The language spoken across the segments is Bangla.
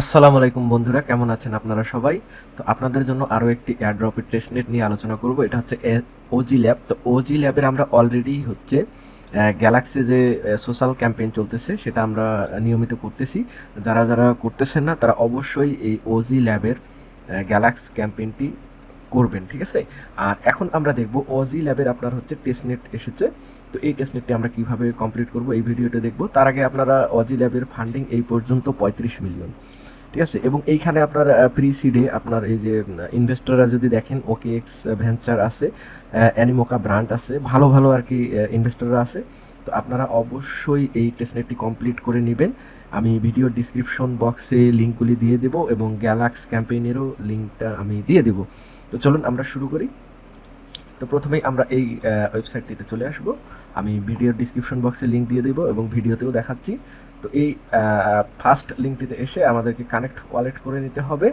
আসসালামু আলাইকুম বন্ধুরা, কেমন আছেন আপনারা সবাই? তো আপনাদের জন্য আরও একটি এয়ারড্রপের টেস্টনেট নিয়ে আলোচনা করব। এটা হচ্ছে ওজি ল্যাব তো ওজি ল্যাবের আমরা অলরেডি হচ্ছে গ্যালাক্সি যে সোশ্যাল ক্যাম্পেইন চলতেছে, সেটা আমরা নিয়মিত করতেছি। যারা যারা করতেছেন না, তারা অবশ্যই এই ওজি ল্যাবের গ্যালাক্স ক্যাম্পেইনটি করবেন, ঠিক আছে? আর এখন আমরা দেখব ওজি ল্যাবের আপনার হচ্ছে টেস্টনেট এসেছে। তো এই টেস্টনেটটি আমরা কীভাবে কমপ্লিট করব, এই ভিডিওটা দেখব। তার আগে আপনারা ওজি ল্যাবের ফান্ডিং এই পর্যন্ত পঁয়ত্রিশ মিলিয়ন ঠিক আছে? এবং এইখানে আপনার প্রি সিডে আপনার এই যে ইনভেস্টররা যদি দেখেন ওকে এক্স ভেঞ্চার আছে অ্যানিমোকা ব্র্যান্ড আছে, ভালো ভালো আর কি ইনভেস্টররা আছে, তো আপনারা অবশ্যই এই টেস্টনেটটি কমপ্লিট করে নেবেন। আমি ভিডিও ডিসক্রিপশন বক্সে লিঙ্কগুলি দিয়ে দেব এবং গ্যালাক্স ক্যাম্পেইনেরও লিঙ্কটা আমি দিয়ে দেব। তো চলুন আমরা শুরু করি। তো প্রথমেই আমরা এই ওয়েবসাইটটিতে চলে আসব। আমি ভিডিও ডিসক্রিপশন বক্সে লিঙ্ক দিয়ে দেবো এবং ভিডিওতেও দেখাচ্ছি। তো এই ফার্স্ট লিঙ্কটিতে এসে আমাদেরকে কানেক্ট ওয়ালেট করে নিতে হবে।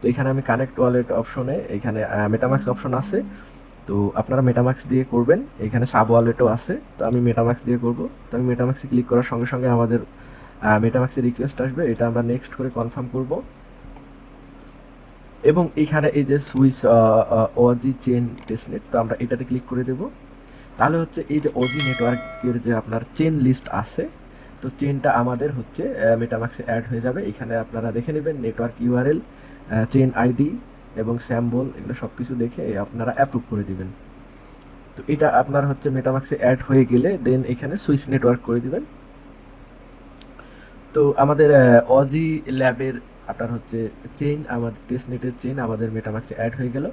তো এখানে আমি কানেক্ট ওয়ালেট অপশনে এখানে মেটামাক্স অপশন আছে। তো আপনারা মেটামাক্স দিয়ে করবেন। এখানে সাব ওয়ালেটও আছে। তো আমি মেটামাক্স দিয়ে করব। তো আমি মেটামাক্সে ক্লিক করার সঙ্গে সঙ্গে আমাদের মেটামাক্সের রিকোয়েস্ট আসবে। এটা আমরা নেক্সট করে কনফার্ম করব। এবং এখানে এই যে সুইচ ওজি চেন টেস্টনেট তো আমরা এটাতে ক্লিক করে দেব। তাহলে হচ্ছে এই যে ওজি নেটওয়ার্কের যে আপনার চেন লিস্ট আছে তো চেনটা আমাদের হচ্ছে মেটামাক্সে অ্যাড হয়ে যাবে। এখানে আপনারা দেখে নেবেন নেটওয়ার্ক ইউআরএল চেন আইডি এবং স্যাম্বল এগুলো সব কিছু দেখে আপনারা অ্যাপ্রুভ করে দিবেন। তো এটা আপনার হচ্ছে মেটামাক্সে অ্যাড হয়ে গেলে দেন এখানে সুইচ নেটওয়ার্ক করে দিবেন। তো আমাদের অজি ল্যাবের আপনার হচ্ছে চেইন আমাদের টেস্টনেটের চেইন আমাদের মেটামাক্সে অ্যাড হয়ে গেল।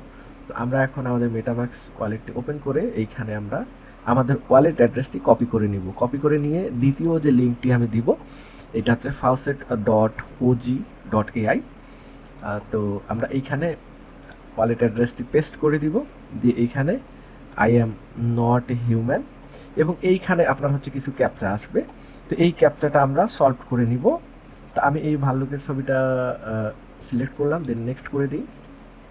তো আমরা এখন আমাদের মেটামাক্স ওয়ালেটটি ওপেন করে এইখানে আমরা আমাদের ওয়ালেট অ্যাড্রেসটি কপি করে নিব। কপি করে নিয়ে দ্বিতীয় যে লিঙ্কটি আমি দিব, এটা হচ্ছে faucet dot OG dot AI তো আমরা এইখানে ওয়ালেট অ্যাড্রেসটি পেস্ট করে দিব, দিয়ে এইখানে আই এম নট হিউম্যান এবং এইখানে আপনার হচ্ছে কিছু ক্যাপচা আসবে। তো এই ক্যাপচাটা আমরা সলভ করে নিব। তো আমি এই ভাল্লুকের ছবিটা সিলেক্ট করলাম দেন নেক্সট করে দিই।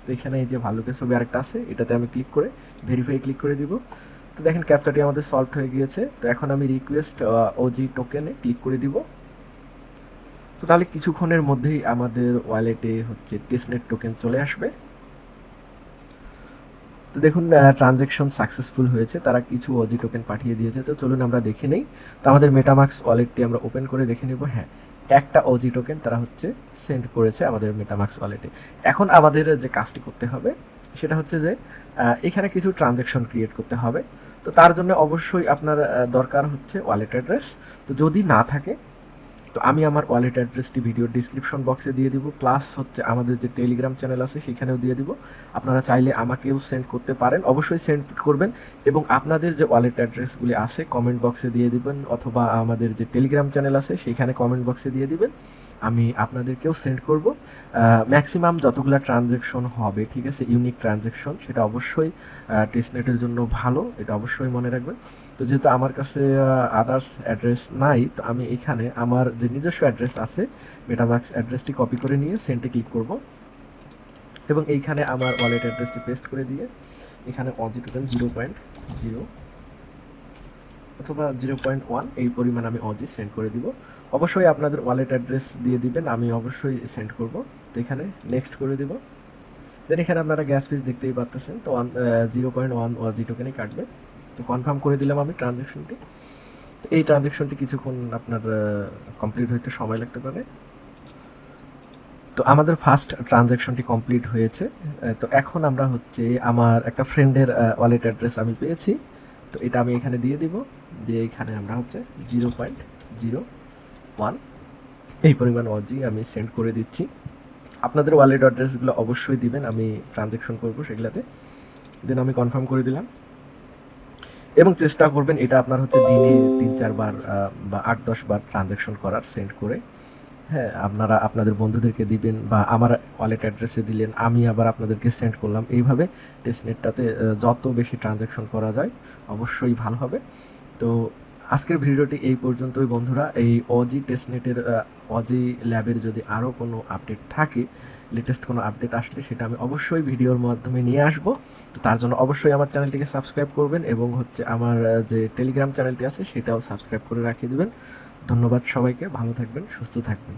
তো এখানে এই যে ভাল্লুকের ছবি আরেকটা আছে, এটাতে আমি ক্লিক করে ভেরিফাই ক্লিক করে দিব। তো দেখেন ক্যাপচাটি আমাদের সলভ হয়ে গিয়েছে। তো এখন আমি রিকোয়েস্ট ওজি টোকেনে ক্লিক করে দিব। তো তাহলে কিছুক্ষণের মধ্যেই আমাদের ওয়ালেটে হচ্ছে টেস্টনেট টোকেন চলে আসবে। তো দেখুন ট্রানজ্যাকশন সাকসেসফুল হয়েছে। তারা কিছু অজি টোকেন পাঠিয়ে দিয়েছে। তো চলুন আমরা দেখে নেই। তো আমাদের মেটামাক্স ওয়ালেটটি আমরা ওপেন করে দেখে নেব। হ্যাঁ একটা অজি টোকেন তারা হচ্ছে সেন্ড করেছে আমাদের মেটামাক্স ওয়ালেটে এখন আমাদের যে কাজটি করতে হবে, সেটা হচ্ছে যে এখানে কিছু ট্রানজ্যাকশন ক্রিয়েট করতে হবে। তো তার জন্য অবশ্যই আপনার দরকার হচ্ছে ওয়ালেট অ্যাড্রেস তো যদি না থাকে, তো আমি আমার ওয়ালেট অ্যাড্রেসটি ভিডিওর ডিসক্রিপশন বক্সে দিয়ে দিব প্লাস হচ্ছে আমাদের যে টেলিগ্রাম চ্যানেল আছে, সেখানেও দিয়ে দিব। আপনারা চাইলে আমাকেও সেন্ড করতে পারেন, অবশ্যই সেন্ড করবেন, এবং আপনাদের যে ওয়ালেট অ্যাড্রেসগুলি আছে কমেন্ট বক্সে দিয়ে দিবেন, অথবা আমাদের যে টেলিগ্রাম চ্যানেল আছে, সেখানে কমেন্ট বক্সে দিয়ে দিবেন। আমি আপনাদেরকেও সেন্ড করব। ম্যাক্সিমাম যতগুলো ট্রানজ্যাকশন হবে, ঠিক আছে? ইউনিক ট্রানজ্যাকশন সেটা অবশ্যই টেস্টনেটের জন্য ভালো, এটা অবশ্যই মনে রাখবেন। তো যেহেতু আমার কাছে আদার্স অ্যাড্রেস নাই, তো আমি এখানে আমার যে নিজস্ব অ্যাড্রেস আছে মেটামাক্স অ্যাড্রেসটি কপি করে নিয়ে সেন্টে ক্লিক করব। এবং এইখানে আমার ওয়ালেট অ্যাড্রেসটি পেস্ট করে দিয়ে, এখানে টোকেন জিরো পয়েন্ট জিরো অথবা জিরো পয়েন্ট ওয়ান, এই পরিমাণ আমি অজি সেন্ড করে দিব। অবশ্যই আপনাদের ওয়ালেট অ্যাড্রেস দিয়ে দিবেন, আমি অবশ্যই সেন্ড করব। তো এখানে নেক্সট করে দিব। দেন এখানে আপনারা গ্যাস ফিস দেখতেই পাচ্ছেন তো ওয়ান জিরো পয়েন্ট ওয়ান ওয়াজি টোকেনই কাটবে। তো কনফার্ম করে দিলাম আমি ট্রানজ্যাকশনটি তো এই ট্রানজ্যাকশনটি কিছুক্ষণ আপনার কমপ্লিট হইতে সময় লাগতে পারে। তো আমাদের ফার্স্ট ট্রানজ্যাকশনটি কমপ্লিট হয়েছে। তো এখন আমরা হচ্ছে আমার একটা ফ্রেন্ডের ওয়ালেট অ্যাড্রেস আমি পেয়েছি। তো এটা আমি এখানে দিয়ে দিব। দিয়ে এখানে আমরা হচ্ছে জিরো পয়েন্ট জিরো ওয়ান। এই পরিমাণ অজি আমি সেন্ড করে দিচ্ছি। আপনাদের ওয়ালেট অ্যাড্রেসগুলো অবশ্যই দিবেন, আমি ট্রানজ্যাকশন করব সেগুলোতে। দেন আমি কনফার্ম করে দিলাম। এবং চেষ্টা করবেন এটা আপনার হচ্ছে দিনে তিন চারবার বা আট, দশ বার ট্রানজ্যাকশন করার সেন্ড করে। হ্যাঁ আপনারা আপনাদের বন্ধুদেরকে দিবেন বা আমার ওয়ালেট অ্যাড্রেসে দিলেন, আমি আবার আপনাদেরকে সেন্ড করলাম। এইভাবে টেস্টনেটটাতে যত বেশি ট্রানজ্যাকশন করা যায়, অবশ্যই ভালো হবে। তো আজকের ভিডিওটি এই পর্যন্তই, বন্ধুরা। এই অজি টেস্টনেটের অজি ল্যাবের যদি আরও কোনো আপডেট থাকে লেটেস্ট কোনো আপডেট আসলে সেটা আমি অবশ্যই ভিডিওর মাধ্যমে নিয়ে আসব। তো তার জন্য অবশ্যই আমার চ্যানেলটিকে সাবস্ক্রাইব করবেন এবং হচ্ছে আমার যে টেলিগ্রাম চ্যানেলটি আছে সেটাও সাবস্ক্রাইব করে রাখিয়ে দেবেন। ধন্যবাদ সবাইকে, ভালো থাকবেন, সুস্থ থাকবেন।